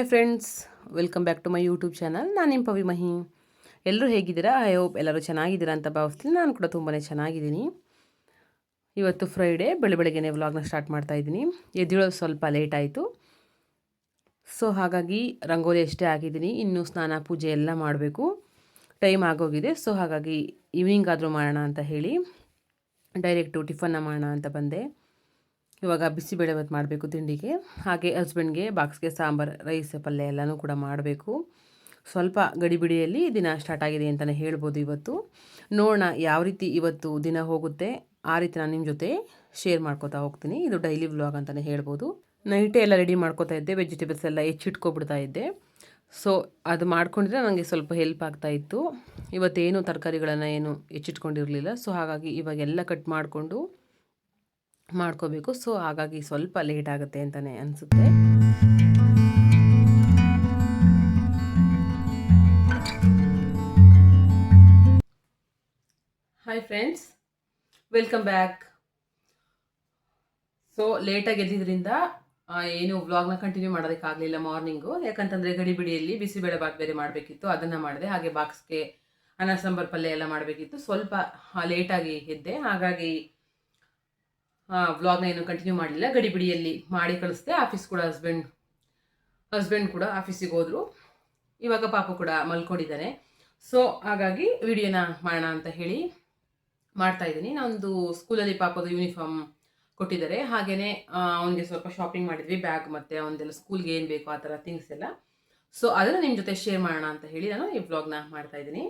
Hi friends welcome back to my YouTube channel ನಾನು ನಿಮ್ಮ ಪವಿ ಮಹಿ. ಎಲ್ಲರೂ ಹೇಗಿದ್ದೀರಾ? ಐ ಹೋಪ್ ಎಲ್ಲರೂ ಚೆನ್ನಾಗಿದ್ದೀರಾ ಅಂತ ಭಾವಿಸ್ತೀನಿ. ನಾನು ಕೂಡ ತುಂಬಾ ಚೆನ್ನಾಗಿದ್ದೀನಿ. ಇವತ್ತು ಫ್ರೈಡೇ ಬೆಳೆ ಬೆಳಗ್ಗೆನೇ ವ್ಲಾಗ್ನ ಸ್ಟಾರ್ಟ್ ಮಾಡ್ತಾ ಇದ್ದೀನಿ. ಎದ್ದೇಳೋದು ಸ್ವಲ್ಪ ಲೇಟ್ ಆಯಿತು. ಸೊ ಹಾಗಾಗಿ ರಂಗೋಲಿ ಅಷ್ಟೇ ಹಾಕಿದ್ದೀನಿ. ಇನ್ನೂ ಸ್ನಾನ, ಪೂಜೆ ಎಲ್ಲ ಮಾಡಬೇಕು. ಟೈಮ್ ಆಗೋಗಿದೆ. ಸೊ ಹಾಗಾಗಿ ಈವ್ನಿಂಗ್ ಆದರೂ ಮಾಡೋಣ ಅಂತ ಹೇಳಿ ಡೈರೆಕ್ಟು ಟಿಫನ್ನ ಮಾಡೋಣ ಅಂತ ಬಂದೆ. ಇವಾಗ ಬಿಸಿಬೇಳೆಭಾತ್ ಮಾಡಬೇಕು ತಿಂಡಿಗೆ. ಹಾಗೆ ಹಸ್ಬೆಂಡ್ಗೆ ಬಾಕ್ಸ್ಗೆ ಸಾಂಬಾರು, ರೈಸ್, ಪಲ್ಯ ಎಲ್ಲನೂ ಕೂಡ ಮಾಡಬೇಕು. ಸ್ವಲ್ಪ ಗಡಿಬಿಡಿಯಲ್ಲಿ ದಿನ ಸ್ಟಾರ್ಟ್ ಆಗಿದೆ ಅಂತಲೇ ಹೇಳ್ಬೋದು ಇವತ್ತು. ನೋಡೋಣ ಯಾವ ರೀತಿ ಇವತ್ತು ದಿನ ಹೋಗುತ್ತೆ. ಆ ರೀತಿ ನಾನು ನಿಮ್ಮ ಜೊತೆ ಶೇರ್ ಮಾಡ್ಕೋತಾ ಹೋಗ್ತೀನಿ. ಇದು ಡೈಲಿ ವ್ಲಾಗ್ ಅಂತಲೇ ಹೇಳ್ಬೋದು. ನೈಟೇ ಎಲ್ಲ ರೆಡಿ ಮಾಡ್ಕೋತಾ ಇದ್ದೆ. ವೆಜಿಟೇಬಲ್ಸ್ ಎಲ್ಲ ಹೆಚ್ಚಿಟ್ಕೊಬಿಡ್ತಾ ಇದ್ದೆ. ಸೊ ಅದು ಮಾಡ್ಕೊಂಡಿದ್ರೆ ನನಗೆ ಸ್ವಲ್ಪ ಹೆಲ್ಪ್ ಆಗ್ತಾ ಇತ್ತು. ಇವತ್ತೇನು ತರಕಾರಿಗಳನ್ನು ಏನು ಹೆಚ್ಚಿಟ್ಕೊಂಡಿರಲಿಲ್ಲ ಸೊ ಹಾಗಾಗಿ ಇವಾಗೆಲ್ಲ ಕಟ್ ಮಾಡಿಕೊಂಡು ಮಾಡ್ಕೋಬೇಕು. ಸೊ ಹಾಗಾಗಿ ಸ್ವಲ್ಪ ಲೇಟ್ ಆಗುತ್ತೆ ಅಂತಲೇ ಅನಿಸುತ್ತೆ. Hi friends welcome back so ಲೇಟಾಗಿ ಎದ್ದಿದ್ರಿಂದ ಏನು ವ್ಲಾಗ್ನ ಕಂಟಿನ್ಯೂ ಮಾಡೋದಕ್ಕಾಗಲಿಲ್ಲ ಮಾರ್ನಿಂಗು ಯಾಕಂತಂದರೆ ಗಡಿಬಿಡಿಯಲ್ಲಿ ಬಿಸಿಬೇಳೆ ಬಾತ್ ಬೇರೆ ಮಾಡಬೇಕಿತ್ತು. ಅದನ್ನು ಮಾಡಿದೆ. ಹಾಗೆ ಬಾಕ್ಸ್ಗೆ ಅನ್ನ, ಸಾಂಬಾರು, ಪಲ್ಯ ಎಲ್ಲ ಮಾಡಬೇಕಿತ್ತು. ಸ್ವಲ್ಪ ಲೇಟಾಗಿ ಎದ್ದೆ. ಹಾಗಾಗಿ ವ್ಲಾಗ್ನ ಏನು ಕಂಟಿನ್ಯೂ ಮಾಡಲಿಲ್ಲ. ಗಡಿಬಿಡಿಯಲ್ಲಿ ಮಾಡಿ ಕಳಿಸ್ದೆ. ಆಫೀಸ್ ಕೂಡ ಹಸ್ಬೆಂಡ್ ಹಸ್ಬೆಂಡ್ ಕೂಡ ಆಫೀಸಿಗೆ ಹೋದರು. ಇವಾಗ ಪಾಪು ಕೂಡ ಮಲ್ಕೊಂಡಿದ್ದಾನೆ. ಸೊ ಹಾಗಾಗಿ ವಿಡಿಯೋನ ಮಾಡೋಣ ಅಂತ ಹೇಳಿ ಮಾಡ್ತಾ ಇದ್ದೀನಿ. ನಾನೊಂದು ಸ್ಕೂಲಲ್ಲಿ ಪಾಪದ ಯೂನಿಫಾರ್ಮ್ ಕೊಟ್ಟಿದ್ದಾರೆ. ಹಾಗೆಯೇ ಅವನಿಗೆ ಸ್ವಲ್ಪ ಶಾಪಿಂಗ್ ಮಾಡಿದ್ವಿ. ಬ್ಯಾಗ್ ಮತ್ತು ಅವನದೆಲ್ಲ ಸ್ಕೂಲ್ಗೆ ಏನು ಬೇಕು ಆ ಥರ ಥಿಂಗ್ಸ್ ಎಲ್ಲ. ಸೊ ಅದನ್ನು ನಿಮ್ಮ ಜೊತೆ ಶೇರ್ ಮಾಡೋಣ ಅಂತ ಹೇಳಿ ನಾನು ಈ ವ್ಲಾಗ್ನ ಮಾಡ್ತಾ ಇದ್ದೀನಿ.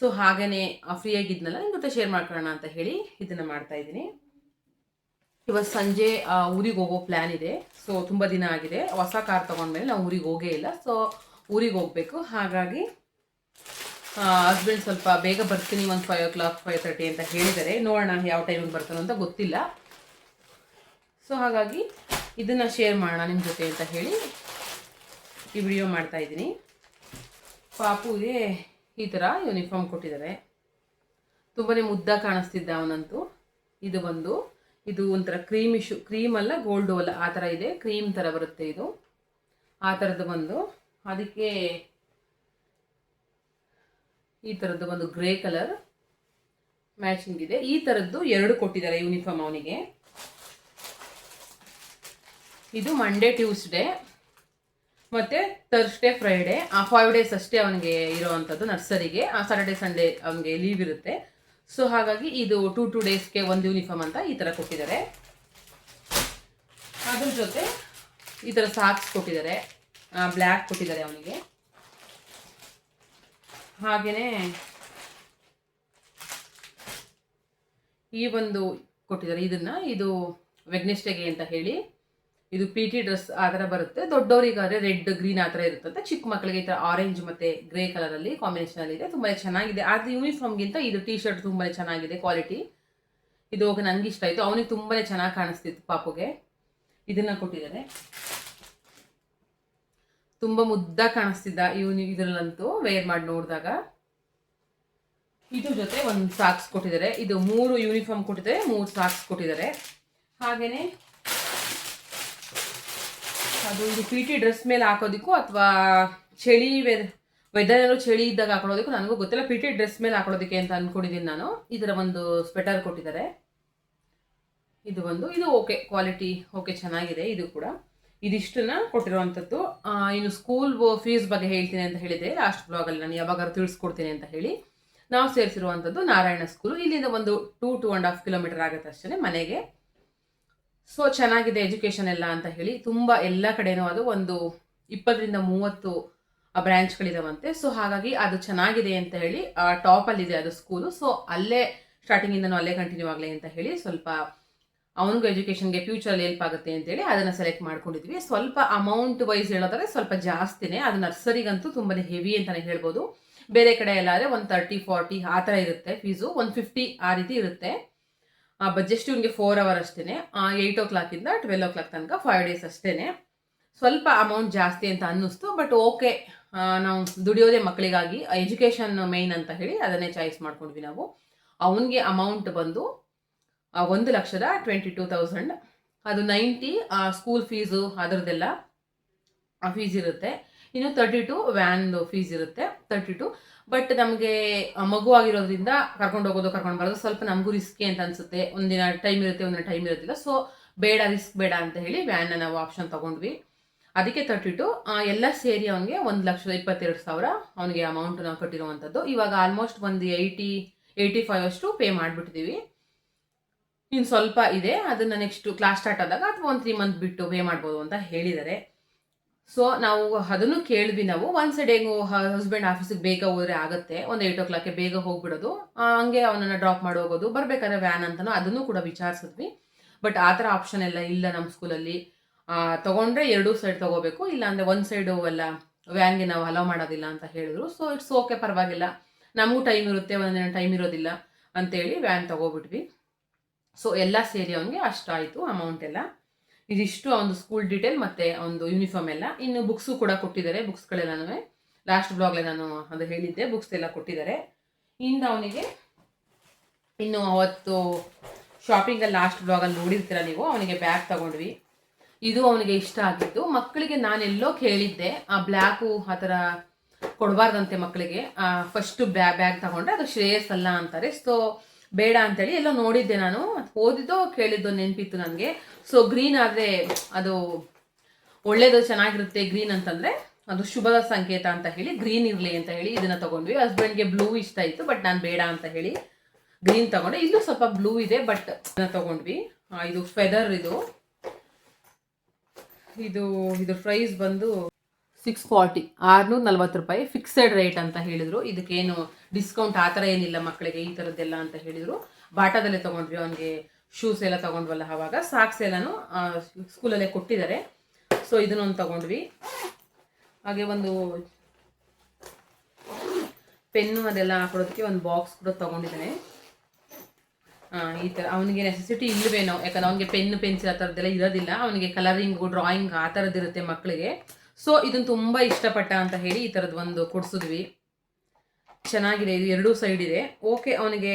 ಸೊ ಹಾಗೆಯೇ ಫ್ರೀಯಾಗಿದ್ನಲ್ಲ ನಿಮ್ಮ ಜೊತೆ ಶೇರ್ ಮಾಡ್ಕೊಳ್ಳೋಣ ಅಂತ ಹೇಳಿ ಇದನ್ನು ಮಾಡ್ತಾ ಇದ್ದೀನಿ. ಇವತ್ತು ಸಂಜೆ ಊರಿಗೆ ಹೋಗೋ ಪ್ಲ್ಯಾನ್ ಇದೆ. ಸೊ ತುಂಬ ದಿನ ಆಗಿದೆ. ಹೊಸ ಕಾರ್ ತೊಗೊಂಡ್ಮೇಲೆ ನಾವು ಊರಿಗೆ ಹೋಗೇ ಇಲ್ಲ. ಸೊ ಊರಿಗೆ ಹೋಗಬೇಕು. ಹಾಗಾಗಿ ಹಸ್ಬೆಂಡ್ ಸ್ವಲ್ಪ ಬೇಗ ಬರ್ತೀನಿ, ಒಂದು five o'clock five thirty ಅಂತ ಹೇಳಿದ್ದಾರೆ. ನೋಡೋಣ ಯಾವ ಟೈಮಿಗೆ ಬರ್ತಾನೋ ಅಂತ ಗೊತ್ತಿಲ್ಲ. ಸೊ ಹಾಗಾಗಿ ಇದನ್ನು ಶೇರ್ ಮಾಡೋಣ ನಿಮ್ಮ ಜೊತೆ ಅಂತ ಹೇಳಿ ಈ ವಿಡಿಯೋ ಮಾಡ್ತಾ ಇದ್ದೀನಿ. ಪಾಪುಗೆ ಈ ಥರ ಯೂನಿಫಾರ್ಮ್ ಕೊಟ್ಟಿದ್ದಾರೆ. ತುಂಬಾ ಮುದ್ದ ಕಾಣಿಸ್ತಿದ್ದ ಅವನಂತೂ. ಇದು ಬಂದು ಇದು ಒಂಥರ ಕ್ರೀಮ್ ಇಶು ಕ್ರೀಮ್ ಅಲ್ಲ ಗೋಲ್ಡು ಅಲ್ಲ, ಆ ಥರ ಇದೆ. ಕ್ರೀಮ್ ಥರ ಬರುತ್ತೆ ಇದು. ಆ ಥರದ್ದು ಬಂದು ಅದಕ್ಕೆ ಈ ಥರದ್ದು ಒಂದು ಗ್ರೇ ಕಲರ್ ಮ್ಯಾಚಿಂಗ್ ಇದೆ. ಈ ಥರದ್ದು ಎರಡು ಕೊಟ್ಟಿದ್ದಾರೆ ಯೂನಿಫಾರ್ಮ್ ಅವನಿಗೆ. ಇದು ಮಂಡೇ ಟ್ಯೂಸ್ಡೇ ಮತ್ತು ಥರ್ಸ್ಡೇ ಫ್ರೈಡೇ ಆ ಫೈವ್ ಡೇಸ್ ಅಷ್ಟೇ ಅವನಿಗೆ ಇರೋವಂಥದ್ದು ನರ್ಸರಿಗೆ. ಆ ಸಾಟರ್ಡೆ ಸಂಡೇ ಅವನಿಗೆ ಲೀವ್ ಇರುತ್ತೆ. ಸೊ ಹಾಗಾಗಿ ಇದು ಟೂ ಟೂ ಡೇಸ್ಗೆ ಒಂದು ಯೂನಿಫಾರ್ಮ್ ಅಂತ ಈ ಥರ ಕೊಟ್ಟಿದ್ದಾರೆ. ಅದ್ರ ಜೊತೆ ಈ ಥರ ಸಾಕ್ಸ್ ಕೊಟ್ಟಿದ್ದಾರೆ. ಬ್ಲ್ಯಾಕ್ ಕೊಟ್ಟಿದ್ದಾರೆ ಅವನಿಗೆ. ಹಾಗೆಯೇ ಈ ಒಂದು ಕೊಟ್ಟಿದ್ದಾರೆ. ಇದನ್ನು ಇದು ವೆಗ್ನೆಸ್ಟೆಗೆ ಅಂತ ಹೇಳಿ ಇದು ಪಿ ಟಿ ಡ್ರೆಸ್ ಆ ಥರ ಬರುತ್ತೆ. ದೊಡ್ಡವರಿಗಾದ್ರೆ ರೆಡ್ ಗ್ರೀನ್ ಆ ಥರ ಇರುತ್ತಂತೆ. ಚಿಕ್ಕ ಮಕ್ಕಳಿಗೆ ಈ ಥರ ಆರೆಂಜ್ ಮತ್ತು ಗ್ರೇ ಕಲರಲ್ಲಿ ಕಾಂಬಿನೇಷನಲ್ಲಿ ಇದೆ. ತುಂಬ ಚೆನ್ನಾಗಿದೆ. ಆದರೆ ಯೂನಿಫಾರ್ಮ್ಗಿಂತ ಇದು ಟೀ ಶರ್ಟ್ ತುಂಬಾ ಚೆನ್ನಾಗಿದೆ ಕ್ವಾಲಿಟಿ ಇದು ಹೋಗಿ ನನಗೆ ಇಷ್ಟ ಆಯಿತು. ಅವನಿಗೆ ತುಂಬಾ ಚೆನ್ನಾಗಿ ಕಾಣಿಸ್ತಿತ್ತು ಪಾಪುಗೆ. ಇದನ್ನು ಕೊಟ್ಟಿದ್ದಾರೆ. ತುಂಬ ಮುದ್ದಾಗಿ ಕಾಣಿಸ್ತಿದ್ದ ಇವನು ಇದರಲ್ಲಂತೂ ವೇರ್ ಮಾಡಿ ನೋಡಿದಾಗ. ಇದ್ರ ಜೊತೆ ಒಂದು ಸಾಕ್ಸ್ ಕೊಟ್ಟಿದ್ದಾರೆ. ಇದು ಮೂರು ಯೂನಿಫಾರ್ಮ್ ಕೊಟ್ಟಿದ್ದಾರೆ, ಮೂರು ಸಾಕ್ಸ್ ಕೊಟ್ಟಿದ್ದಾರೆ. ಹಾಗೆಯೇ ಅದು ಇದು ಪಿ ಟಿ ಡ್ರೆಸ್ ಮೇಲೆ ಹಾಕೋದಕ್ಕೂ ಅಥವಾ ಚಳಿ ವೆದ ವೆದರ್ ಚಳಿ ಇದ್ದಾಗ ಹಾಕೊಳ್ಳೋದಕ್ಕೂ ನನಗೂ ಗೊತ್ತಿಲ್ಲ. ಪಿ ಟಿ ಡ್ರೆಸ್ ಮೇಲೆ ಹಾಕೊಳ್ಳೋದಕ್ಕೆ ಅಂತ ಅಂದ್ಕೊಂಡಿದ್ದೀನಿ ನಾನು. ಇದರ ಒಂದು ಸ್ವೆಟರ್ ಕೊಟ್ಟಿದ್ದಾರೆ. ಇದು ಒಂದು, ಇದು ಓಕೆ ಕ್ವಾಲಿಟಿ ಓಕೆ ಚೆನ್ನಾಗಿದೆ ಇದು ಕೂಡ. ಇದಿಷ್ಟನ್ನ ಕೊಟ್ಟಿರುವಂಥದ್ದು ಇನ್ನು ಸ್ಕೂಲ್ ಫೀಸ್ ಬಗ್ಗೆ ಹೇಳ್ತೀನಿ ಅಂತ ಹೇಳಿದೆ ಲಾಸ್ಟ್ ಬ್ಲಾಗಲ್ಲಿ ನಾನು ಯಾವಾಗಾದ್ರೂ ತಿಳಿಸ್ಕೊಡ್ತೀನಿ ಅಂತ ಹೇಳಿ ನಾವು ಸೇರಿಸಿರುವಂಥದ್ದು ನಾರಾಯಣ ಸ್ಕೂಲು ಇಲ್ಲಿಂದ ಒಂದು two two and half kilometer ಆಗುತ್ತೆ ಅಷ್ಟೇ ಮನೆಗೆ. ಸೊ ಚೆನ್ನಾಗಿದೆ ಎಜುಕೇಷನ್ ಎಲ್ಲ ಅಂತ ಹೇಳಿ ತುಂಬ ಎಲ್ಲ ಕಡೆನೂ ಅದು ಒಂದು ಇಪ್ಪತ್ತರಿಂದ ಮೂವತ್ತು ಬ್ರ್ಯಾಂಚ್ಗಳಿದಾವಂತೆ ಸೊ ಹಾಗಾಗಿ ಅದು ಚೆನ್ನಾಗಿದೆ ಅಂತ ಹೇಳಿ ಟಾಪಲ್ಲಿದೆ ಅದು ಸ್ಕೂಲು ಸೊ ಅಲ್ಲೇ ಸ್ಟಾರ್ಟಿಂಗಿಂದನೂ ಅಲ್ಲೇ ಕಂಟಿನ್ಯೂ ಆಗಲಿ ಅಂತ ಹೇಳಿ ಸ್ವಲ್ಪ ಅವನಿಗೂ ಎಜುಕೇಷನ್ಗೆ ಫ್ಯೂಚರಲ್ಲಿ ಹೆಲ್ಪ್ ಆಗುತ್ತೆ ಅಂತೇಳಿ ಅದನ್ನು ಸೆಲೆಕ್ಟ್ ಮಾಡ್ಕೊಂಡಿದ್ವಿ. ಸ್ವಲ್ಪ ಅಮೌಂಟ್ ವೈಸ್ ಹೇಳೋದಾದ್ರೆ ಸ್ವಲ್ಪ ಜಾಸ್ತಿನೇ. ಅದು ನರ್ಸರಿಗಂತೂ ತುಂಬಾ ಹೆವಿ ಅಂತಲೇ ಹೇಳ್ಬೋದು. ಬೇರೆ ಕಡೆ ಎಲ್ಲ ಆದರೆ ಒಂದು ತರ್ಟಿ ಫಾರ್ಟಿ ಆ ಥರ ಇರುತ್ತೆ ಫೀಸು ಒಂದು ಫಿಫ್ಟಿ ಆ ರೀತಿ ಇರುತ್ತೆ. ಜಸ್ಟ್ ಇವನಿಗೆ ಫೋರ್ ಅವರ್ ಅಷ್ಟೇ ಏಯ್ಟ್ ಓ ಕ್ಲಾಕಿಂದ ಟ್ವೆಲ್ ಓ ಕ್ಲಾಕ್ ತನಕ ಫೈವ್ ಡೇಸ್ ಅಷ್ಟೇ ಸ್ವಲ್ಪ ಅಮೌಂಟ್ ಜಾಸ್ತಿ ಅಂತ ಅನ್ನಿಸ್ತು ಬಟ್ ಓಕೆ ನಾವು ದುಡಿಯೋದೇ ಮಕ್ಕಳಿಗಾಗಿ ಎಜುಕೇಷನ್ ಮೇಯ್ನ್ ಅಂತ ಹೇಳಿ ಅದನ್ನೇ ಚಾಯ್ಸ್ ಮಾಡ್ಕೊಂಡ್ವಿ ನಾವು. ಅವನಿಗೆ ಅಮೌಂಟ್ ಬಂದು ಒಂದು ಲಕ್ಷದ ಟ್ವೆಂಟಿ ಟೂ ತೌಸಂಡ್ ಅದು ನೈಂಟಿ ಸ್ಕೂಲ್ ಫೀಸು ಅದರದ್ದೆಲ್ಲ ಫೀಸ್ ಇರುತ್ತೆ. ಇನ್ನು ತರ್ಟಿ ಟು ವ್ಯಾನ್ದು ಫೀಸ್ ಇರುತ್ತೆ. ತರ್ಟಿ ಟು ಬಟ್ ನಮಗೆ ಮಗು ಆಗಿರೋದ್ರಿಂದ ಕರ್ಕೊಂಡು ಹೋಗೋದು, ಕರ್ಕೊಂಡು ಬರೋದು ಸ್ವಲ್ಪ ನಮಗೂ ರಿಸ್ಕಿ ಅಂತ ಅನ್ಸುತ್ತೆ. ಒಂದಿನ ಟೈಮ್ ಇರುತ್ತೆ, ಒಂದಿನ ಟೈಮ್ ಇರೋದಿಲ್ಲ ಸೊ ಬೇಡ ರಿಸ್ಕ್ ಬೇಡ ಅಂತ ಹೇಳಿ ವ್ಯಾನ್ನ ನಾವು ಆಪ್ಷನ್ ತಗೊಂಡ್ವಿ. ಅದಕ್ಕೆ ತರ್ಟಿ ಟು ಎಲ್ಲ ಸೇರಿ ಅವನಿಗೆ ಒಂದು ಲಕ್ಷದ ಇಪ್ಪತ್ತೆರಡು ಸಾವಿರ ಅವನಿಗೆ ಅಮೌಂಟ್ ನಾವು ಕಟ್ಟಿರುವಂಥದ್ದು ಇವಾಗ ಆಲ್ಮೋಸ್ಟ್ ಒಂದು ಏಯ್ಟಿ ಏಯ್ಟಿ ಫೈವ್ ಅಷ್ಟು ಪೇ ಮಾಡಿಬಿಟ್ಟಿದ್ದೀವಿ ಇನ್ನು ಸ್ವಲ್ಪ ಇದೆ. ಅದನ್ನು ನೆಕ್ಸ್ಟ್ ಕ್ಲಾಸ್ ಸ್ಟಾರ್ಟ್ ಆದಾಗ ಅಥವಾ ಒಂದು ತ್ರೀ ಮಂತ್ ಬಿಟ್ಟು ಪೇ ಮಾಡ್ಬೋದು ಅಂತ ಹೇಳಿದ್ದಾರೆ ಸೊ ನಾವು ಅದನ್ನು ಕೇಳಿದ್ವಿ ನಾವು. ಒನ್ಸ್ ಸೈಡ್ ಹೆಂಗು ಹಸ್ಬೆಂಡ್ ಆಫೀಸಿಗೆ ಬೇಗ ಹೋದ್ರೆ ಆಗುತ್ತೆ. ಒಂದು ಏಯ್ಟ್ ಓ ಕ್ಲಾಕ್ಗೆ ಬೇಗ ಹೋಗ್ಬಿಡೋದು. ಹಂಗೆ ಅವನನ್ನು ಡ್ರಾಪ್ ಮಾಡಿ ಹೋಗೋದು. ಬರ್ಬೇಕಾದ್ರೆ ವ್ಯಾನ್ ಅಂತನೋ ಅದನ್ನು ಕೂಡ ವಿಚಾರಿಸಿದ್ವಿ. ಬಟ್ ಆ ಥರ ಆಪ್ಷನ್ ಎಲ್ಲ ಇಲ್ಲ ನಮ್ಮ ಸ್ಕೂಲಲ್ಲಿ ತಗೊಂಡ್ರೆ ಎರಡೂ ಸೈಡ್ ತಗೋಬೇಕು. ಇಲ್ಲ ಅಂದರೆ ಒಂದು ಸೈಡು ಎಲ್ಲ ವ್ಯಾನ್ಗೆ ನಾವು ಅಲೋ ಮಾಡೋದಿಲ್ಲ ಅಂತ ಹೇಳಿದ್ರು. ಸೊ ಇಟ್ಸ್ ಓಕೆ ಪರವಾಗಿಲ್ಲ. ನಮಗೂ ಟೈಮ್ ಇರುತ್ತೆ ಒಂದಿನ ಟೈಮ್ ಇರೋದಿಲ್ಲ ಅಂತೇಳಿ ವ್ಯಾನ್ ತಗೋಬಿಟ್ವಿ. ಸೊ ಎಲ್ಲ ಸೇರಿ ಅವನಿಗೆ ಅಷ್ಟಾಯಿತು ಅಮೌಂಟ್ ಎಲ್ಲ. ಇದಿಷ್ಟು ಒಂದು ಸ್ಕೂಲ್ ಡೀಟೇಲ್ ಮತ್ತು ಒಂದು ಯೂನಿಫಾರ್ಮ್ ಎಲ್ಲ. ಇನ್ನು ಬುಕ್ಸು ಕೂಡ ಕೊಟ್ಟಿದ್ದಾರೆ ಬುಕ್ಸ್ಗಳೆಲ್ಲನೂ ಲಾಸ್ಟ್ ಬ್ಲಾಗ್ಲೆ ನಾನು ಅದು ಹೇಳಿದ್ದೆ ಬುಕ್ಸ್ ಎಲ್ಲ ಕೊಟ್ಟಿದ್ದಾರೆ. ಇನ್ನು ಅವನಿಗೆ ಇನ್ನು ಅವತ್ತು ಶಾಪಿಂಗಲ್ಲಿ ಲಾಸ್ಟ್ ಬ್ಲಾಗಲ್ಲಿ ನೋಡಿರ್ತೀರ ನೀವು, ಅವನಿಗೆ ಬ್ಯಾಗ್ ತಗೊಂಡ್ವಿ. ಇದು ಅವನಿಗೆ ಇಷ್ಟ ಆಗಿತ್ತು ಮಕ್ಕಳಿಗೆ ನಾನೆಲ್ಲೋ ಕೇಳಿದ್ದೆ, ಆ ಬ್ಲ್ಯಾಕು ಆ ಥರ ಕೊಡಬಾರ್ದಂತೆ ಮಕ್ಕಳಿಗೆ. ಫಸ್ಟ್ ಬ್ಯಾ ಬ್ಯಾಗ್ ತಗೊಂಡ್ರೆ ಅದು ಶ್ರೇಯಸ್ ಅಲ್ಲ ಅಂತಾರೆ. ಸೊ ಬೇಡ ಅಂತೇಳಿ ಎಲ್ಲೋ ನೋಡಿದ್ದೆ ನಾನು. ಓದಿದ್ದೋ ಕೇಳಿದ್ದೋ ನೆನಪಿತ್ತು ನನಗೆ. ಸೊ ಗ್ರೀನ್ ಆದರೆ ಅದು ಒಳ್ಳೇದು, ಚೆನ್ನಾಗಿರುತ್ತೆ ಗ್ರೀನ್ ಅಂತಂದರೆ ಅದು ಶುಭದ ಸಂಕೇತ ಅಂತ ಹೇಳಿ ಗ್ರೀನ್ ಇರಲಿ ಅಂತ ಹೇಳಿ ಇದನ್ನು ತಗೊಂಡ್ವಿ. ಹಸ್ಬೆಂಡ್ಗೆ ಬ್ಲೂ ಇಷ್ಟ ಇತ್ತು ಬಟ್ ನಾನು ಬೇಡ ಅಂತ ಹೇಳಿ ಗ್ರೀನ್ ತಗೊಂಡೆ. ಇಲ್ಲೂ ಸ್ವಲ್ಪ ಬ್ಲೂ ಇದೆ ಬಟ್ ತಗೊಂಡ್ವಿ. ತೊಗೊಂಡ್ವಿ ಇದು ಫೆದರ್ ಇದು. ಇದು ಇದ್ರ ಪ್ರೈಸ್ ಬಂದು ಸಿಕ್ಸ್ ಫಾರ್ಟಿ ಆರ್ನೂರ ನಲ್ವತ್ತು ರೂಪಾಯಿ ಫಿಕ್ಸೆಡ್ ರೇಟ್ ಅಂತ ಹೇಳಿದ್ರು. ಇದಕ್ಕೇನು ಡಿಸ್ಕೌಂಟ್ ಆ ಥರ ಏನಿಲ್ಲ ಮಕ್ಕಳಿಗೆ, ಈ ಥರದ್ದೆಲ್ಲ ಅಂತ ಹೇಳಿದರು. ಬಾಟಾದಲ್ಲೇ ತೊಗೊಂಡ್ವಿ, ಅವನಿಗೆ ಶೂಸ್ ಎಲ್ಲ ತೊಗೊಂಡ್ವಲ್ಲ ಆವಾಗ ಸಾಕ್ಸ್ ಎಲ್ಲನೂ ಸ್ಕೂಲಲ್ಲೇ ಕೊಟ್ಟಿದ್ದಾರೆ. ಸೊ ಇದನ್ನೊಂದು ತಗೊಂಡ್ವಿ. ಹಾಗೆ ಒಂದು ಪೆನ್ನು ಅದೆಲ್ಲ ಹಾಕೊಡೋದಕ್ಕೆ ಒಂದು ಬಾಕ್ಸ್ ಕೂಡ ತೊಗೊಂಡಿದ್ದಾನೆ. ಈ ಥರ ಅವನಿಗೆ ನೆಸೆಸಿಟಿ ಇಲ್ಲವೇನೋ ಯಾಕಂದ್ರೆ ಅವನಿಗೆ ಪೆನ್ನು ಪೆನ್ಸಿಲ್ ಆ ಥರದ್ದೆಲ್ಲ ಇರೋದಿಲ್ಲ. ಅವನಿಗೆ ಕಲರಿಂಗು ಡ್ರಾಯಿಂಗ್ ಆ ಥರದ್ದು ಇರುತ್ತೆ ಮಕ್ಕಳಿಗೆ. ಸೊ ಇದನ್ನು ತುಂಬ ಇಷ್ಟಪಟ್ಟ ಅಂತ ಹೇಳಿ ಈ ಥರದ್ದು ಒಂದು ಕೊಡಿಸಿದ್ವಿ. ಚೆನ್ನಾಗಿದೆ, ಇದು ಎರಡೂ ಸೈಡ್ ಇದೆ. ಓಕೆ ಅವನಿಗೆ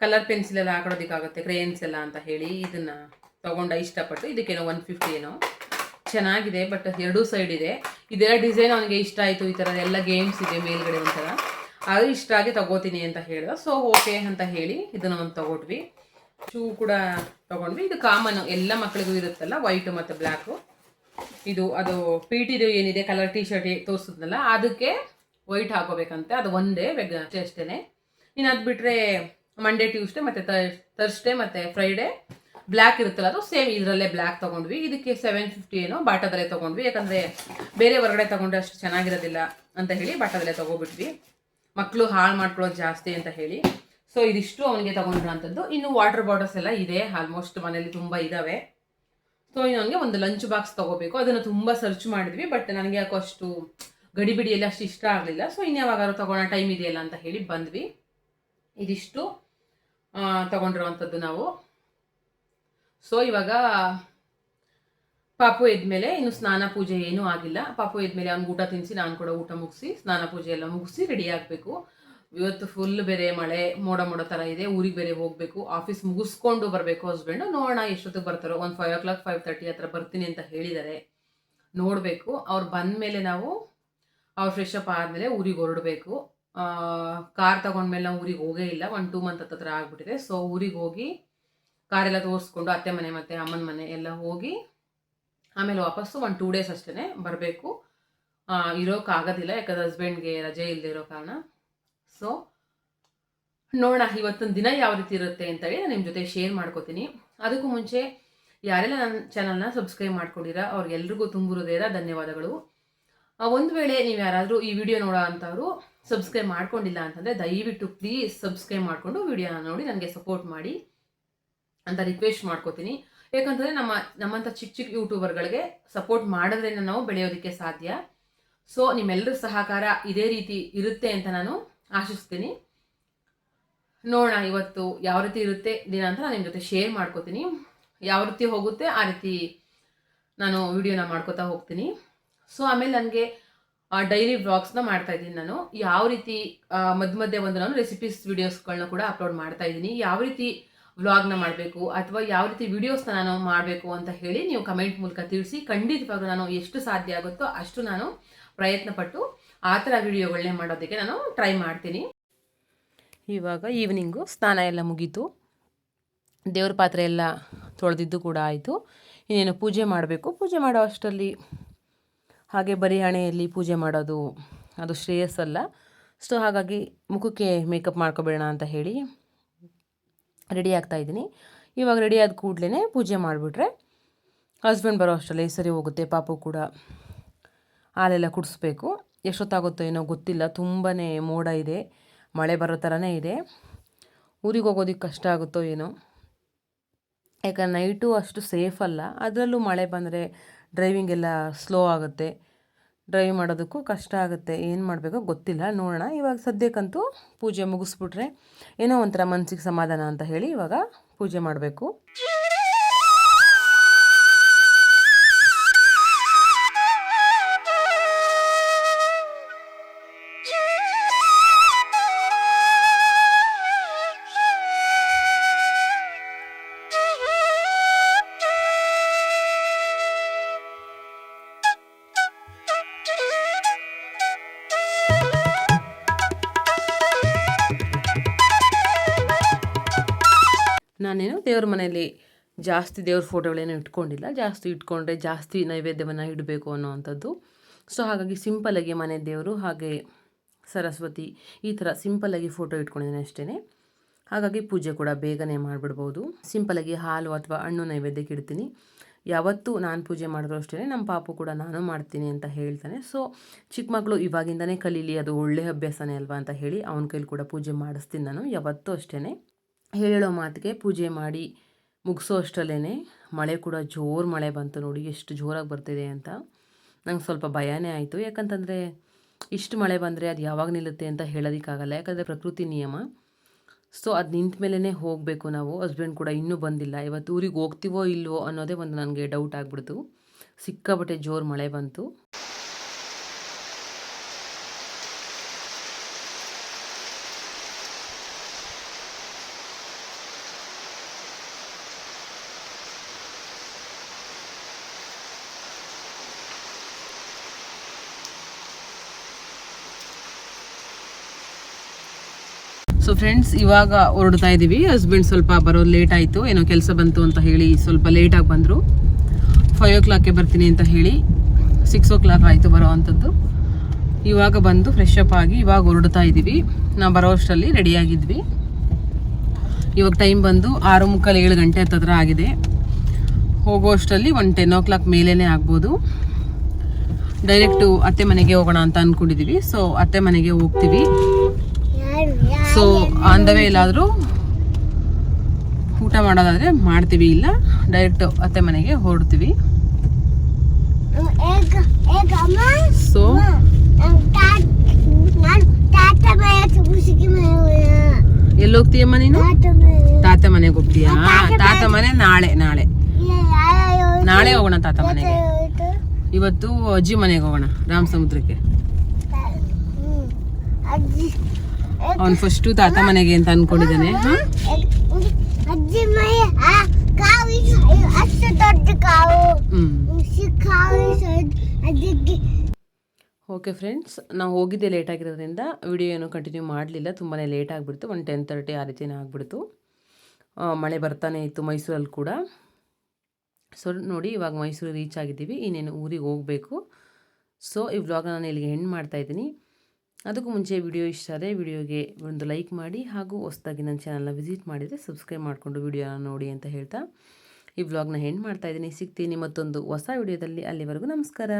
ಕಲರ್ ಪೆನ್ಸಿಲ್ ಎಲ್ಲ ಹಾಕೊಳೋದಕ್ಕಾಗುತ್ತೆ ಕ್ರೇನ್ಸ್ ಎಲ್ಲ ಅಂತ ಹೇಳಿ ಇದನ್ನು ತೊಗೊಂಡ ಇಷ್ಟಪಟ್ಟು ಇದಕ್ಕೇನೋ ಒನ್ ಫಿಫ್ಟಿ ಏನೋ. ಚೆನ್ನಾಗಿದೆ ಬಟ್ ಎರಡೂ ಸೈಡ್ ಇದೆ. ಇದೆಲ್ಲ ಡಿಸೈನ್ ಅವನಿಗೆ ಇಷ್ಟ ಆಯಿತು, ಈ ಥರ ಎಲ್ಲ ಗೇಮ್ಸ್ ಇದೆ ಮೇಲ್ಗಡೆ ಒಂಥರ. ಅದು ಇಷ್ಟ ಆಗಿ ತಗೋತೀನಿ ಅಂತ ಹೇಳಿದ. ಸೊ ಓಕೆ ಅಂತ ಹೇಳಿ ಇದನ್ನು ಒಂದು ತಗೊಂಡ್ವಿ ಶೂ ಕೂಡ ತಗೊಂಡ್ವಿ. ಇದು ಕಾಮನ್ ಎಲ್ಲ ಮಕ್ಕಳಿಗೂ ಇರುತ್ತಲ್ಲ ವೈಟು ಮತ್ತು ಬ್ಲ್ಯಾಕು ಇದು, ಅದು ಪಿ ಟಿದು ಏನಿದೆ ಕಲರ್ ಟಿ ಶರ್ಟ್ ತೋರಿಸಿದ್ನಲ್ಲ ಅದಕ್ಕೆ ವೈಟ್ ಹಾಕೋಬೇಕಂತೆ. ಅದು ಒಂದೇ ವೆಗ್ ಅಷ್ಟೇ ಅಷ್ಟೇ ಇನ್ನು ಅದು ಬಿಟ್ಟರೆ ಮಂಡೇ ಟ್ಯೂಸ್ಡೇ ಮತ್ತು ಥರ್ಸ್ಡೇ ಮತ್ತು ಫ್ರೈಡೇ ಬ್ಲ್ಯಾಕ್ ಇರುತ್ತಲ್ಲ, ಅದು ಸೇಮ್ ಇದರಲ್ಲೇ ಬ್ಲ್ಯಾಕ್ ತೊಗೊಂಡ್ವಿ. ಇದಕ್ಕೆ ಸೆವೆನ್ ಫಿಫ್ಟಿ ಏನೋ ಬಾಟದಲ್ಲೇ ತೊಗೊಂಡ್ವಿ. ಯಾಕಂದರೆ ಬೇರೆ ಹೊರಗಡೆ ತೊಗೊಂಡ್ರೆ ಅಷ್ಟು ಚೆನ್ನಾಗಿರೋದಿಲ್ಲ ಅಂತ ಹೇಳಿ ಬಾಟದಲ್ಲೇ ತೊಗೊಬಿಟ್ವಿ. ಮಕ್ಕಳು ಹಾಳು ಮಾಡ್ಕೊಳ್ಳೋದು ಜಾಸ್ತಿ ಅಂತ ಹೇಳಿ. ಸೊ ಇದಿಷ್ಟು ಅವನಿಗೆ ತೊಗೊಂಡ್ರಂಥದ್ದು ಇನ್ನು ವಾಟರ್ ಬಾಟಲ್ಸ್ ಎಲ್ಲ ಇದೆ. ಆಲ್ಮೋಸ್ಟ್ ಮನೇಲಿ ತುಂಬ ಇದ್ದಾವೆ ಸೊ ನನಗೆ ಒಂದು ಲಂಚ್ ಬಾಕ್ಸ್ ತಗೋಬೇಕು. ಅದನ್ನು ತುಂಬ ಸರ್ಚ್ ಮಾಡಿದ್ವಿ ಬಟ್ ನನಗೆ ಯಾಕೋ ಅಷ್ಟು ಗಡಿಬಿಡಿಯಲ್ಲಿ ಅಷ್ಟು ಇಷ್ಟ ಆಗಲಿಲ್ಲ. ಸೊ ಇನ್ಯಾವಾಗಾದ್ರೂ ತಗೊಳ್ಳೋ ಟೈಮ್ ಇದೆಯಲ್ಲ ಅಂತ ಹೇಳಿ ಬಂದ್ವಿ. ಇದಿಷ್ಟು ತಗೊಂಡಿರುವಂಥದ್ದು ನಾವು. ಸೊ ಇವಾಗ ಪಾಪು ಎದ್ಮೇಲೆ ಇನ್ನು ಸ್ನಾನ ಪೂಜೆ ಏನೂ ಆಗಿಲ್ಲ. ಪಾಪು ಎದ್ಮೇಲೆ ಅವ್ನಿಗೆ ಊಟ ತಿನ್ನಿಸಿ, ನಾನು ಕೂಡ ಊಟ ಮುಗಿಸಿ, ಸ್ನಾನ ಪೂಜೆ ಎಲ್ಲ ಮುಗಿಸಿ ರೆಡಿ ಆಗಬೇಕು. ಇವತ್ತು ಫುಲ್ ಬೇರೆ ಮಳೆ, ಮೋಡ ಮೋಡ ಥರ ಇದೆ, ಊರಿಗೆ ಬೇರೆ ಹೋಗಬೇಕು ಆಫೀಸ್ ಮುಗಿಸ್ಕೊಂಡು ಬರಬೇಕು ಹಸ್ಬೆಂಡು ನೋಡೋಣ ಎಷ್ಟೊತ್ತಿಗೆ ಬರ್ತಾರೋ. ಒಂದು five o'clock five thirty ಹತ್ರ ಬರ್ತೀನಿ ಅಂತ ಹೇಳಿದ್ದಾರೆ. ನೋಡಬೇಕು, ಅವ್ರು ಬಂದ ಮೇಲೆ ನಾವು, ಅವ್ರು ಫ್ರೆಶ್ ಅಪ್ ಆದಮೇಲೆ ಊರಿಗೆ ಹೊರಡಬೇಕು. ಕಾರ್ ತಗೊಂಡ್ಮೇಲೆ ನಾವು ಊರಿಗೆ ಹೋಗೇ ಇಲ್ಲ ಒನ್ ಟೂ ಮಂತ್ ಹತ್ರ ಆಗಿಬಿಟ್ಟಿದೆ. ಸೊ ಊರಿಗೆ ಹೋಗಿ ಕಾರೆಲ್ಲ ತೋರಿಸ್ಕೊಂಡು ಅತ್ತೆ ಮನೆ ಮತ್ತು ಅಮ್ಮನ ಮನೆ ಎಲ್ಲ ಹೋಗಿ, ಆಮೇಲೆ ವಾಪಸ್ಸು ಒಂದು ಟೂ ಡೇಸ್ ಅಷ್ಟೇ ಬರಬೇಕು. ಇರೋಕ್ಕಾಗೋದಿಲ್ಲ ಯಾಕಂದ್ರೆ ಹಸ್ಬೆಂಡ್ಗೆ ರಜೆ ಇಲ್ಲದೆ ಇರೋ ಕಾರಣ. ಸೊ ನೋಡೋಣ ಇವತ್ತೊಂದು ದಿನ ಯಾವ ರೀತಿ ಇರುತ್ತೆ ಅಂತೇಳಿ ನಾನು ನಿಮ್ಮ ಜೊತೆ ಶೇರ್ ಮಾಡ್ಕೋತೀನಿ. ಅದಕ್ಕೂ ಮುಂಚೆ ಯಾರೆಲ್ಲ ನನ್ನ ಚಾನಲ್ನ ಸಬ್ಸ್ಕ್ರೈಬ್ ಮಾಡ್ಕೊಂಡಿರಾ, ಅವ್ರಿಗೆಲ್ರಿಗೂ ತುಂಬ ಹೃದಯದ ಧನ್ಯವಾದಗಳು. ಒಂದು ವೇಳೆ ನೀವು ಯಾರಾದರೂ ಈ ವಿಡಿಯೋ ನೋಡೋ ಅಂಥವ್ರು ಸಬ್ಸ್ಕ್ರೈಬ್ ಮಾಡ್ಕೊಂಡಿಲ್ಲ ಅಂತಂದರೆ ದಯವಿಟ್ಟು ಪ್ಲೀಸ್ ಸಬ್ಸ್ಕ್ರೈಬ್ ಮಾಡಿಕೊಂಡು ವಿಡಿಯೋನ ನೋಡಿ, ನನಗೆ ಸಪೋರ್ಟ್ ಮಾಡಿ ಅಂತ ರಿಕ್ವೆಸ್ಟ್ ಮಾಡ್ಕೋತೀನಿ. ಯಾಕಂತಂದರೆ ನಮ್ಮ ನಮ್ಮಂಥ ಚಿಕ್ಕ ಚಿಕ್ಕ ಯೂಟ್ಯೂಬರ್ಗಳಿಗೆ ಸಪೋರ್ಟ್ ಮಾಡಿದ್ರೆ ನಾವು ಬೆಳೆಯೋದಕ್ಕೆ ಸಾಧ್ಯ. ಸೊ ನಿಮ್ಮೆಲ್ಲರ ಸಹಕಾರ ಇದೇ ರೀತಿ ಇರುತ್ತೆ ಅಂತ ನಾನು ಆಶಿಸ್ತೀನಿ. ನೋಡೋಣ ಇವತ್ತು ಯಾವ ರೀತಿ ಇರುತ್ತೆ ದಿನ ಅಂತ ನಾನು ನಿಮ್ಮ ಜೊತೆ ಶೇರ್ ಮಾಡ್ಕೋತೀನಿ. ಯಾವ ರೀತಿ ಹೋಗುತ್ತೆ ಆ ರೀತಿ ನಾನು ವಿಡಿಯೋನ ಮಾಡ್ಕೋತಾ ಹೋಗ್ತೀನಿ. ಸೊ ಆಮೇಲೆ ನನಗೆ ಡೈಲಿ ವ್ಲಾಗ್ಸ್ನ ಮಾಡ್ತಾ ಇದ್ದೀನಿ ನಾನು. ಯಾವ ರೀತಿ ಮಧ್ಯ ಮಧ್ಯೆ ಒಂದು ನಾನು ರೆಸಿಪೀಸ್ ವೀಡಿಯೋಸ್ಗಳನ್ನ ಕೂಡ ಅಪ್ಲೋಡ್ ಮಾಡ್ತಾ ಇದ್ದೀನಿ. ಯಾವ ರೀತಿ ವ್ಲಾಗ್ನ ಮಾಡಬೇಕು ಅಥವಾ ಯಾವ ರೀತಿ ವಿಡಿಯೋಸ್ನ ನಾನು ಮಾಡಬೇಕು ಅಂತ ಹೇಳಿ ನೀವು ಕಮೆಂಟ್ ಮೂಲಕ ತಿಳಿಸಿ ಖಂಡಿತವಾಗ್ಲೂ ನಾನು ಎಷ್ಟು ಸಾಧ್ಯ ಆಗುತ್ತೋ ಅಷ್ಟು ನಾನು ಪ್ರಯತ್ನ ಪಟ್ಟು ಆ ಥರ ವಿಡಿಯೋಗಳನ್ನೇ ಮಾಡೋದಕ್ಕೆ ನಾನು ಟ್ರೈ ಮಾಡ್ತೀನಿ. ಇವಾಗ ಈವ್ನಿಂಗು ಸ್ನಾನ ಎಲ್ಲ ಮುಗೀತು. ದೇವ್ರ ಪಾತ್ರೆ ಎಲ್ಲ ತೊಳೆದಿದ್ದು ಕೂಡ ಆಯಿತು. ಇನ್ನೇನು ಪೂಜೆ ಮಾಡಬೇಕು? ಪೂಜೆ ಮಾಡೋ ಅಷ್ಟರಲ್ಲಿ ಹಾಗೆ ಬರೀ ಹಣೆಯಲ್ಲಿ ಪೂಜೆ ಮಾಡೋದು ಅದು ಶ್ರೇಯಸ್ಸಲ್ಲ. ಸೊ ಹಾಗಾಗಿ ಮುಖಕ್ಕೆ ಮೇಕಪ್ ಮಾಡ್ಕೊಬೇಡ ಅಂತ ಹೇಳಿ ರೆಡಿ ಆಗ್ತಾ ಇದ್ದೀನಿ. ಇವಾಗ ರೆಡಿ ಆದ ಕೂಡಲೇ ಪೂಜೆ ಮಾಡಿಬಿಟ್ರೆ ಹಸ್ಬೆಂಡ್ ಬರೋ ಅಷ್ಟರಲ್ಲಿ ಸರಿ ಹೋಗುತ್ತೆ. ಪಾಪು ಕೂಡ ಹಾಲೆಲ್ಲ ಕುಡಿಸ್ಬೇಕು. ಎಷ್ಟೊತ್ತಾಗುತ್ತೋ ಏನೋ ಗೊತ್ತಿಲ್ಲ. ತುಂಬಾ ಮೋಡ ಇದೆ. ಮಳೆ ಬರೋ ಥರನೇ ಇದೆ. ಊರಿಗೆ ಹೋಗೋದಕ್ಕೆ ಕಷ್ಟ ಆಗುತ್ತೋ ಏನೋ. ಯಾಕಂದ್ರೆ ನೈಟು ಅಷ್ಟು ಸೇಫ್ ಅಲ್ಲ. ಅದರಲ್ಲೂ ಮಳೆ ಬಂದರೆ ಡ್ರೈವಿಂಗ್ ಎಲ್ಲ ಸ್ಲೋ ಆಗುತ್ತೆ. ಡ್ರೈವ್ ಮಾಡೋದಕ್ಕೂ ಕಷ್ಟ ಆಗುತ್ತೆ. ಏನು ಮಾಡಬೇಕೋ ಗೊತ್ತಿಲ್ಲ. ನೋಡೋಣ. ಇವಾಗ ಸದ್ಯಕ್ಕಂತೂ ಪೂಜೆ ಮುಗಿಸ್ಬಿಟ್ರೆ ಏನೋ ಒಂಥರ ಮನಸ್ಸಿಗೆ ಸಮಾಧಾನ ಅಂತ ಹೇಳಿ ಇವಾಗ ಪೂಜೆ ಮಾಡಬೇಕು. ನಾನೇನು ದೇವ್ರ ಮನೆಯಲ್ಲಿ ಜಾಸ್ತಿ ದೇವ್ರ ಫೋಟೋಗಳೇನು ಇಟ್ಕೊಂಡಿಲ್ಲ. ಜಾಸ್ತಿ ಇಟ್ಕೊಂಡ್ರೆ ಜಾಸ್ತಿ ನೈವೇದ್ಯವನ್ನು ಇಡಬೇಕು ಅನ್ನೋವಂಥದ್ದು ಸೊ ಹಾಗಾಗಿ ಸಿಂಪಲಾಗಿ ಮನೆ ದೇವರು ಹಾಗೆ ಸರಸ್ವತಿ ಈ ಥರ ಸಿಂಪಲಾಗಿ ಫೋಟೋ ಇಟ್ಕೊಂಡಿದ್ದೀನಿ ಅಷ್ಟೇ ಹಾಗಾಗಿ ಪೂಜೆ ಕೂಡ ಬೇಗನೆ ಮಾಡಿಬಿಡ್ಬೋದು. ಸಿಂಪಲಾಗಿ ಹಾಲು ಅಥವಾ ಹಣ್ಣು ನೈವೇದ್ಯಕ್ಕೆ ಇಡ್ತೀನಿ. ಯಾವತ್ತೂ ನಾನು ಪೂಜೆ ಮಾಡಿದ್ರು ಅಷ್ಟೇ ನಮ್ಮ ಪಾಪು ಕೂಡ ನಾನು ಮಾಡ್ತೀನಿ ಅಂತ ಹೇಳ್ತಾನೆ. ಸೊ ಚಿಕ್ಕ ಮಕ್ಕಳು ಇವಾಗಿಂದನೇ ಕಲೀಲಿ, ಅದು ಒಳ್ಳೆಯ ಅಭ್ಯಾಸನೇ ಅಲ್ವಾ ಅಂತ ಹೇಳಿ ಅವನ ಕೈಲಿ ಕೂಡ ಪೂಜೆ ಮಾಡಿಸ್ತೀನಿ ನಾನು ಯಾವತ್ತೂ ಅಷ್ಟೇ ಹೇಳೋ ಮಾತಿಗೆ ಪೂಜೆ ಮಾಡಿ ಮುಗಿಸೋ ಅಷ್ಟರಲ್ಲೇ ಮಳೆ ಕೂಡ ಜೋರು ಮಳೆ ಬಂತು ನೋಡಿ, ಎಷ್ಟು ಜೋರಾಗಿ ಬರ್ತಿದೆ ಅಂತ. ನಂಗೆ ಸ್ವಲ್ಪ ಭಯನೇ ಆಯಿತು. ಯಾಕಂತಂದರೆ ಇಷ್ಟು ಮಳೆ ಬಂದರೆ ಅದು ಯಾವಾಗ ನಿಲ್ಲುತ್ತೆ ಅಂತ ಹೇಳೋದಕ್ಕಾಗಲ್ಲ. ಯಾಕಂದರೆ ಪ್ರಕೃತಿ ನಿಯಮ. ಸೊ, ಅದು ನಿಂತ ಮೇಲೇ ಹೋಗಬೇಕು ನಾವು. ಹಸ್ಬೆಂಡ್ ಕೂಡ ಇನ್ನೂ ಬಂದಿಲ್ಲ. ಇವತ್ತು ಊರಿಗೆ ಹೋಗ್ತೀವೋ ಇಲ್ವೋ ಅನ್ನೋದೇ ಒಂದು ನನಗೆ ಡೌಟ್ ಆಗಿಬಿಡ್ತು. ಸಿಕ್ಕಾಬಟ್ಟೆ ಜೋರು ಮಳೆ ಬಂತು. ಸೊ ಫ್ರೆಂಡ್ಸ್ ಇವಾಗ ಹೊರಡ್ತಾ ಇದ್ದೀವಿ ಹಸ್ಬೆಂಡ್ ಸ್ವಲ್ಪ ಬರೋದು ಲೇಟ್ ಆಯಿತು. ಏನೋ ಕೆಲಸ ಬಂತು ಅಂತ ಹೇಳಿ ಸ್ವಲ್ಪ ಲೇಟಾಗಿ ಬಂದರು. ಫೈವ್ ಓ ಕ್ಲಾಕ್ಗೆ ಬರ್ತೀನಿ ಅಂತ ಹೇಳಿ ಸಿಕ್ಸ್ ಓ ಕ್ಲಾಕ್ ಆಯಿತು ಬರೋ ಅಂಥದ್ದು. ಇವಾಗ ಬಂದು ಫ್ರೆಶ್ ಅಪ್ ಆಗಿ ಇವಾಗ ಹೊರಡ್ತಾ ಇದ್ದೀವಿ ನಾವು ಬರೋ ಅಷ್ಟರಲ್ಲಿ ರೆಡಿಯಾಗಿದ್ವಿ ಇವಾಗ ಟೈಮ್ ಬಂದು ಆರು ಮುಕ್ಕಾಲು ಏಳು ಗಂಟೆ ಹತ್ತತ್ರ ಆಗಿದೆ. ಹೋಗೋ ಅಷ್ಟರಲ್ಲಿ ಒಂದು ಟೆನ್ ಓ ಕ್ಲಾಕ್ ಮೇಲೇ ಆಗ್ಬೋದು. ಡೈರೆಕ್ಟು ಅತ್ತೆ ಮನೆಗೆ ಹೋಗೋಣ ಅಂತ ಅಂದ್ಕೊಂಡಿದ್ದೀವಿ ಸೊ ಅತ್ತೆ ಮನೆಗೆ ಹೋಗ್ತೀವಿ. ಸೊ ಆನ್ ದ ವೇ ಎಲ್ಲಾದರೂ ಊಟ ಮಾಡೋದಾದರೆ ಮಾಡ್ತೀವಿ. ಇಲ್ಲ ಡೈರೆಕ್ಟ್ ಅತ್ತೆ ಮನೆಗೆ ಹೊರಡ್ತೀವಿ. ಸೊ ಎಲ್ಲಿ ಹೋಗ್ತೀಯಮ್ಮ ನೀನು? ತಾತ ಮನೆಗೆ ಹೋಗ್ತೀಯಾ? ತಾತ ಮನೆ. ನಾಳೆ ನಾಳೆ. ನಾಳೆ ಹೋಗೋಣ ತಾತ ಮನೆಗೆ. ಇವತ್ತು ಅಜ್ಜಿ ಮನೆಗೆ ಹೋಗೋಣ ರಾಮ ಸಮುದ್ರಕ್ಕೆ ಅವನು ಫಸ್ಟು ತಾತ ಮನೆಗೆ ಅಂತ ಅನ್ಕೊಂಡಿದ್ದಾನೆ. ಓಕೆ ಫ್ರೆಂಡ್ಸ್ ನಾವು ಹೋಗಿದ್ದೆ ಲೇಟ್ ಆಗಿರೋದ್ರಿಂದ ವಿಡಿಯೋ ಏನು ಕಂಟಿನ್ಯೂ ಮಾಡಲಿಲ್ಲ ತುಂಬಾ ಲೇಟ್ ಆಗಿಬಿಡ್ತು ಒಂದು ಟೆನ್ ತರ್ಟಿ ಆ ರೀತಿನೇ ಆಗಿಬಿಡ್ತು. ಮಳೆ ಬರ್ತಾನೆ ಇತ್ತು ಮೈಸೂರಲ್ಲಿ ಕೂಡ. ಸೊ ನೋಡಿ ಇವಾಗ ಮೈಸೂರು ರೀಚ್ ಆಗಿದ್ದೀವಿ ಇನ್ನೇನು ಊರಿಗೆ ಹೋಗಬೇಕು. ಸೊ ಈ ನಾನು ಇಲ್ಲಿಗೆ ಹೆಣ್ಣು ಮಾಡ್ತಾ ಇದ್ದೀನಿ. ಅದಕ್ಕೂ ಮುಂಚೆ ವಿಡಿಯೋ ಇಷ್ಟ ಆದರೆ ವಿಡಿಯೋಗೆ ಒಂದು ಲೈಕ್ ಮಾಡಿ ಹಾಗೂ ಹೊಸದಾಗಿ ನನ್ನ ಚಾನಲ್ನ ವಿಸಿಟ್ ಮಾಡಿದರೆ ಸಬ್ಸ್ಕ್ರೈಬ್ ಮಾಡಿಕೊಂಡು ವಿಡಿಯೋನ ನೋಡಿ ಅಂತ ಹೇಳ್ತಾ ಈ ವ್ಲಾಗ್ನ ಎಂಡ್ ಮಾಡ್ತಾ ಇದ್ದೀನಿ. ಸಿಗ್ತೀನಿ ಮತ್ತೊಂದು ಹೊಸ ವಿಡಿಯೋದಲ್ಲಿ. ಅಲ್ಲಿವರೆಗೂ ನಮಸ್ಕಾರ.